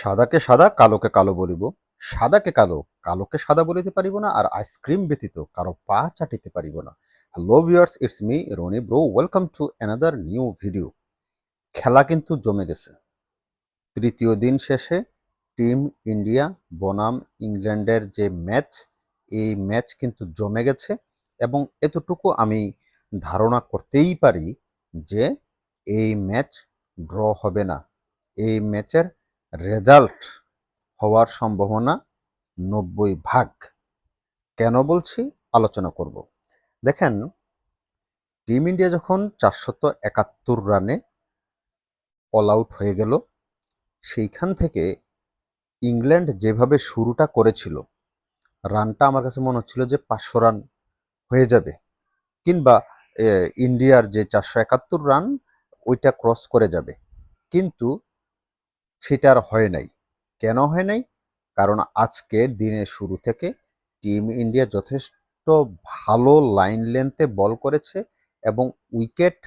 সাদাকে সাদা, কালোকে কালো বলিব। সাদাকে কালো, কালোকে সাদা বলিতে পারিব না, আর আইসক্রিম ব্যতীত কারও পা চাটিতে পারিব না। Hello viewers it's me Rony bro welcome to another new video খেলা কিন্তু জমে গেছে। তৃতীয় দিন শেষে টিম ইন্ডিয়া বনাম ইংল্যান্ডের যে ম্যাচ এই ম্যাচ কিন্তু জমে গেছে এবং এতটুকু আমি ধারণা করতেই পারি যে এই ম্যাচ ড্র হবে না। এই ম্যাচের রেজাল্ট হওয়ার সম্ভাবনা নব্বই ভাগ। কেন বলছি? আলোচনা করব। দেখেন, টিম ইন্ডিয়া যখন চারশত একাত্তর রানে অল আউট হয়ে গেল, সেইখান থেকে ইংল্যান্ড যেভাবে শুরুটা করেছিল, রানটা আমার কাছে মনে হচ্ছিল যে পাঁচশো রান হয়ে যাবে। কিংবা ইন্ডিয়ার যে চারশো একাত্তর রান, ওইটা ক্রস করে যাবে। কিন্তু সেটা আর হয় নাই। কেন হয় নাই? কারণ আজকে দিনের শুরু থেকে টিম ইন্ডিয়া যথেষ্ট ভালো লাইন লেন্থে বল করেছে এবং উইকেট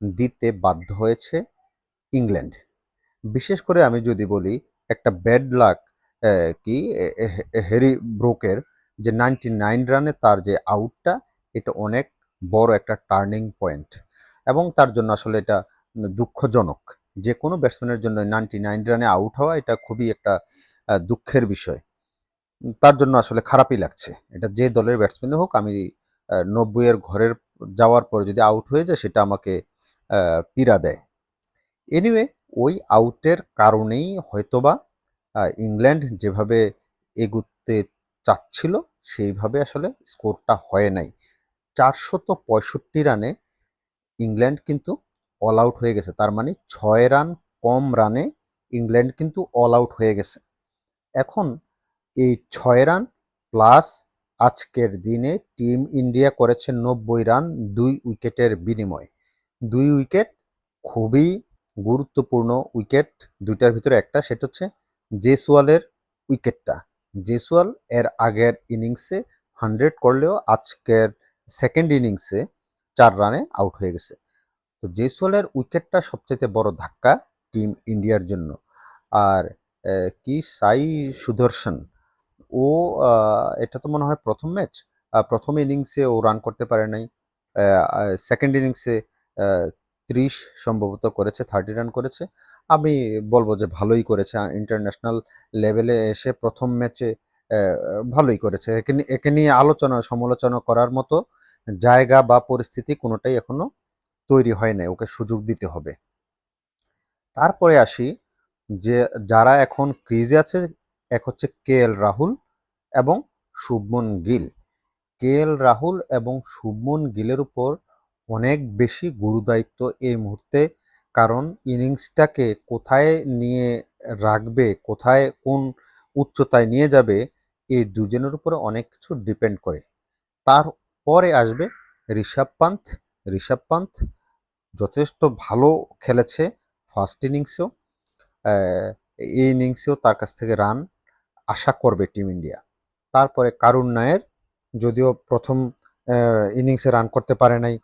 দিতে বাধ্য হয়েছে ইংল্যান্ড। বিশেষ করে আমি যদি বলি, একটা ব্যাড লাক কি হ্যারি ব্রোকের যে নাইনটি নাইন রানে তার যে আউটটা এটা অনেক বড় একটা টার্নিং পয়েন্ট এবং তার জন্য আসলে এটা দুঃখজনক। যে কোনো ব্যাটসম্যানের জন্য নাইনটি নাইন রানে আউট হওয়া এটা খুবই একটা দুঃখের বিষয়। তার জন্য আসলে খারাপই লাগছে। এটা যে দলের ব্যাটসম্যানই হোক, আমি নব্বই এর ঘরের যাওয়ার পরে যদি আউট হয়ে যায়, সেটা আমাকে পীড়া দেয়। এনিওয়ে ওই আউটের কারণেই হয়তোবা ইংল্যান্ড যেভাবে এগুতে চাচ্ছিল, সেইভাবে আসলে স্কোরটা হয় নাই। চারশত পঁয়ষট্টি রানে ইংল্যান্ড কিন্তু অল আউট হয়ে গেছে। তার মানে ছয় রান কম রানে ইংল্যান্ড কিন্তু অল আউট হয়ে গেছে। এখন এই ছয় রান প্লাস আজকের দিনে টিম ইন্ডিয়া করেছে নব্বই রান দুই উইকেটের বিনিময়। দুই উইকেট খুবই গুরুত্বপূর্ণ উইকেট। দুইটার ভিতরে একটা, সেটা হচ্ছে জেসওয়ালের উইকেটটা। জেসওয়াল এর আগের ইনিংসে হান্ড্রেড করলেও আজকের সেকেন্ড ইনিংসে চার রানে আউট হয়ে গেছে। তো জেসওয়ালের উইকেটটা সবচেয়ে বড় ধাক্কা টিম ইন্ডিয়ার জন্য। আর কি সাই সুদর্শন? ও এটা তো মনে হয় প্রথম ম্যাচ। প্রথম ইনিংসে ও রান করতে পারে নাই। সেকেন্ড ইনিংসে ত্রিশ সম্ভবত করেছে, থার্টি রান করেছে। আমি বলব যে ভালোই করেছে। ইন্টারন্যাশনাল লেভেলে এসে প্রথম ম্যাচে ভালোই করেছে। একে নিয়ে- একে নিয়ে আলোচনা সমালোচনা করার মতো জায়গা বা পরিস্থিতি কোনোটাই এখনও তৈরি হয় নাই, ওকে সুযোগ দিতে হবে। তারপরে আসি যে, যারা এখন ক্রিজে আছে, এক হচ্ছে কে এল রাহুল এবং শুভমন গিল। কে এল রাহুল এবং শুভমন গিলের উপর অনেক বেশি গুরুদায়িত্ব এই মুহূর্তে, কারণ ইনিংসটাকে কোথায় নিয়ে রাখবে, কোথায় কোন উচ্চতায় নিয়ে যাবে, এই দুজনের উপরে অনেক কিছু ডিপেন্ড করে। তারপরে আসবে ঋষভ পান্থ। ঋষভ পান্থ যথেষ্ট ভালো খেলেছে ফার্স্ট ইনিংসেও এই ইনিংসেও তার কাছ থেকে রান আশা করবে টিম ইন্ডিয়া তারপরে কারুণ নায়ের, যদিও প্রথম ইনিংসে রান করতে পারে নাই,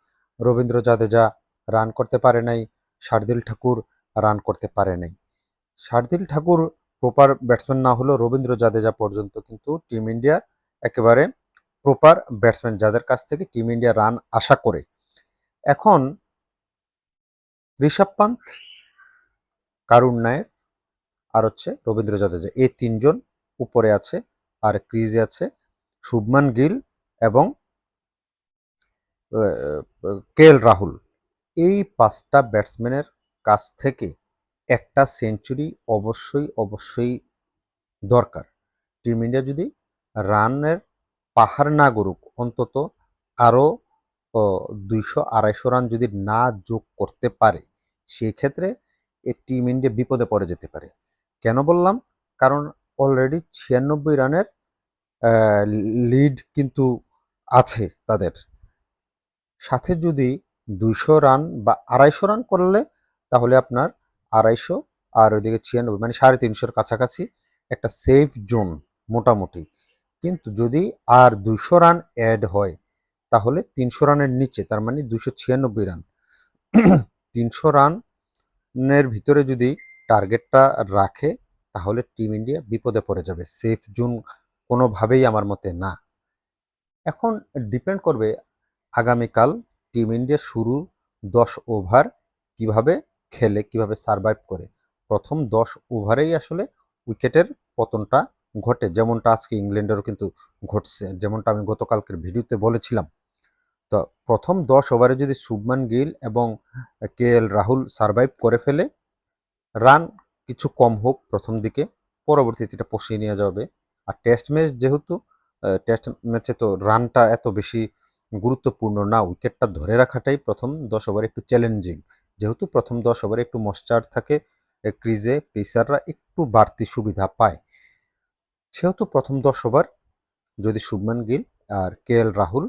রবীন্দ্র জাদেজা রান করতে পারে নাই, শার্দিল ঠাকুর রান করতে পারে নাই। শার্দিল ঠাকুর প্রপার ব্যাটসম্যান না হলেও রবীন্দ্র জাদেজা পর্যন্ত কিন্তু টিম ইন্ডিয়ার একেবারে প্রপার ব্যাটসম্যান যাদের কাছ থেকে টিম ইন্ডিয়া রান আশা করে। এখন ঋষভ পান্থ, কারুণ নায়ের আর হচ্ছে রবীন্দ্র জাদেজা। এই তিনজন উপরে আছে, আর ক্রিজে আছে শুভমান গিল এবং কে এল রাহুল। এই পাঁচটা ব্যাটসম্যানের কাছ থেকে একটা সেঞ্চুরি অবশ্যই অবশ্যই দরকার। টিম ইন্ডিয়া যদি রানের পাহাড় না গড়ুক, অন্তত আরও দুইশো আড়াইশো রান যদি না যোগ করতে পারে সেই ক্ষেত্রে টিম ইন্ডিয়া বিপদে পড়ে যেতে পারে। কেন বললাম? কারণ অলরেডি ছিয়ানব্বই রানের লিড কিন্তু আছে তাদের। সাথে যদি দুইশো রান বা আড়াইশো রান করলে, তাহলে আপনার আড়াইশো আর ওইদিকে ছিয়ানব্বই মানে সাড়ে তিনশোর কাছাকাছি একটা সেফ জোন মোটামুটি। কিন্তু যদি আর দুইশো রান অ্যাড হয় তাহলে তিনশো রানের নিচে, তার মানে দুশো ছিয়ানব্বই রান। তিনশো রানের ভিতরে যদি টার্গেটটা রাখে, তাহলে টিম ইন্ডিয়া বিপদে পড়ে যাবে। সেফ জোন কোনোভাবেই আমার মতে না। এখন ডিপেন্ড করবে আগামীকাল টিম ইন্ডিয়া শুরু দশ ওভার কীভাবে খেলে, কীভাবে সারভাইভ করে। প্রথম দশ ওভারেই আসলে উইকেটের পতনটা ঘটে, যেমনটা আজকে ইংল্যান্ডেরও কিন্তু ঘটছে। যেমনটা আমি গতকালকের ভিডিওতে বলেছিলাম। তো প্রথম দশ ওভারে যদি শুভমান গিল এবং কে এল রাহুল সারভাইভ করে ফেলে রান কিছু কম হোক প্রথম দিকে পরবর্তীতে এটা পশিয়ে নিয়ে যাবে। আর টেস্ট ম্যাচ যেহেতু টেস্ট ম্যাচে তো রানটা এত বেশি গুরুত্বপূর্ণ না উইকেটটা ধরে রাখাটাই প্রথম দশ ওভারে একটু চ্যালেঞ্জিং যেহেতু প্রথম দশ ওভারে একটু মশ্চার থাকে ক্রিজে পেসাররা একটু বাড়তি সুবিধা পায়। সেহেতু প্রথম দশ ওভার যদি শুভমান গিল আর কে এল রাহুল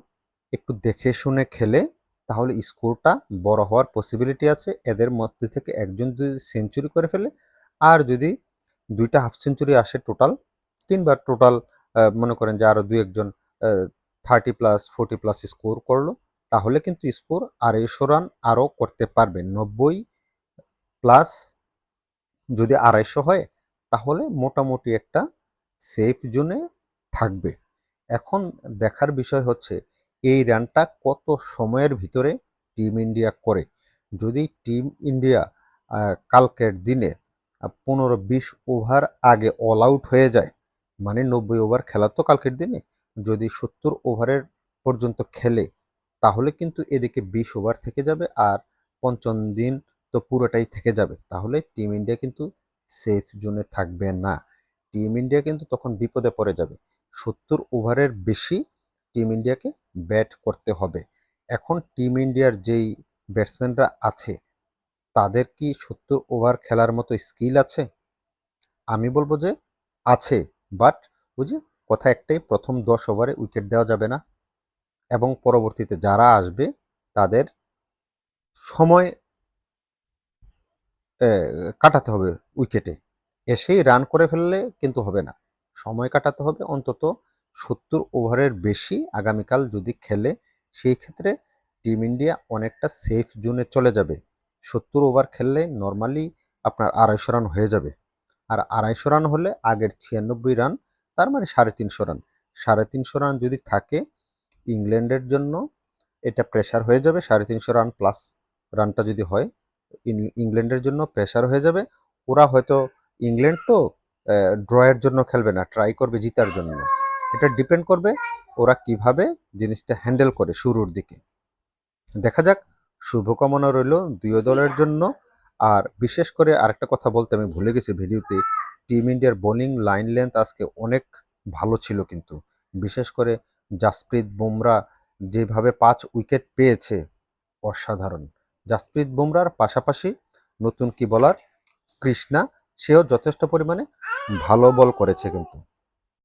একটু দেখে শুনে খেলে তাহলে স্কোরটা বড় হওয়ার পসিবিলিটি আছে। এদের মধ্যে থেকে একজন যদি সেঞ্চুরি করে ফেলে আর যদি দুইটা হাফ সেঞ্চুরি আসে টোটাল কিংবা টোটাল মনে করেন যে আরও দুই একজন thirty plus forty plus score করল, তাহলে কিন্তু স্কোর আড়াইশো রান আরও করতে পারবে। নব্বই প্লাস যদি আড়াইশো হয়, তাহলে মোটামুটি একটা সেফ জোনে থাকবে। এখন দেখার বিষয় হচ্ছে এই রানটা কত সময়ের ভিতরে টিম ইন্ডিয়া করে? যদি টিম ইন্ডিয়া কালকের দিনে পনেরো বিশ ওভার আগে অল আউট হয়ে যায় মানে নব্বই ওভার খেলা তো কালকের দিনে, যদি সত্তর ওভারের পর্যন্ত খেলে, তাহলে কিন্তু এদিকে বিশ ওভার থেকে যাবে আর পঞ্চম দিন তো পুরোটাই থেকে যাবে। তাহলে টিম ইন্ডিয়া কিন্তু সেফ জোনে থাকবে না। টিম ইন্ডিয়া কিন্তু তখন বিপদে পড়ে যাবে। সত্তর ওভারের বেশি টিম ইন্ডিয়াকে ব্যাট করতে হবে। এখন টিম ইন্ডিয়ার যেই ব্যাটসম্যানরা আছে, তাদের কি সত্তর ওভার খেলার মতো স্কিল আছে? আমি বলব যে আছে, বাট বুঝি কথা একটাই, প্রথম দশ ওভারে উইকেট দেওয়া যাবে না। এবং পরবর্তীতে যারা আসবে, তাদের সময় কাটাতে হবে উইকেটে। এসেই রান করে ফেললে কিন্তু হবে না। সময় কাটাতে হবে অন্তত সত্তর ওভারের বেশি আগামীকাল যদি খেলে, সেই ক্ষেত্রে টিম ইন্ডিয়া অনেকটা সেফ জোনে চলে যাবে। সত্তর ওভার খেললে নর্মালি আপনার আড়াইশো রান হয়ে যাবে। আর আড়াইশো রান হলে আগের ছিয়ানব্বই রান তার মানে সাড়ে তিনশো রান সাড়ে তিনশো রান যদি থাকে, ইংল্যান্ডের জন্য এটা প্রেশার হয়ে যাবে, সাড়ে তিনশো রান প্লাস রানটা যদি হয় ইংল্যান্ডের জন্য প্রেশার হয়ে যাবে। ওরা হয়তো ইংল্যান্ড তো ড্রয়ের জন্য খেলবে না ট্রাই করবে জিতার জন্য। এটা ডিপেন্ড করবে ওরা কীভাবে জিনিসটা হ্যান্ডেল করে শুরুর দিকে। দেখা যাক, শুভকামনা রইল দুই দলের জন্য। আর বিশেষ করে আরেকটা কথা বলতে আমি ভুলে গেছি ভিডিওতে টিম ইন্ডিয়ার বোলিং লাইন লেন্থ আজকে অনেক ভালো ছিল কিন্তু। বিশেষ করে জাসপ্রীত বুমরা যেভাবে পাঁচ উইকেট পেয়েছে, অসাধারণ। জাসপ্রীত বুমরার পাশাপাশি নতুন কি বলার কৃষ্ণা, সেও যথেষ্ট পরিমাণে ভালো বল করেছে কিন্তু।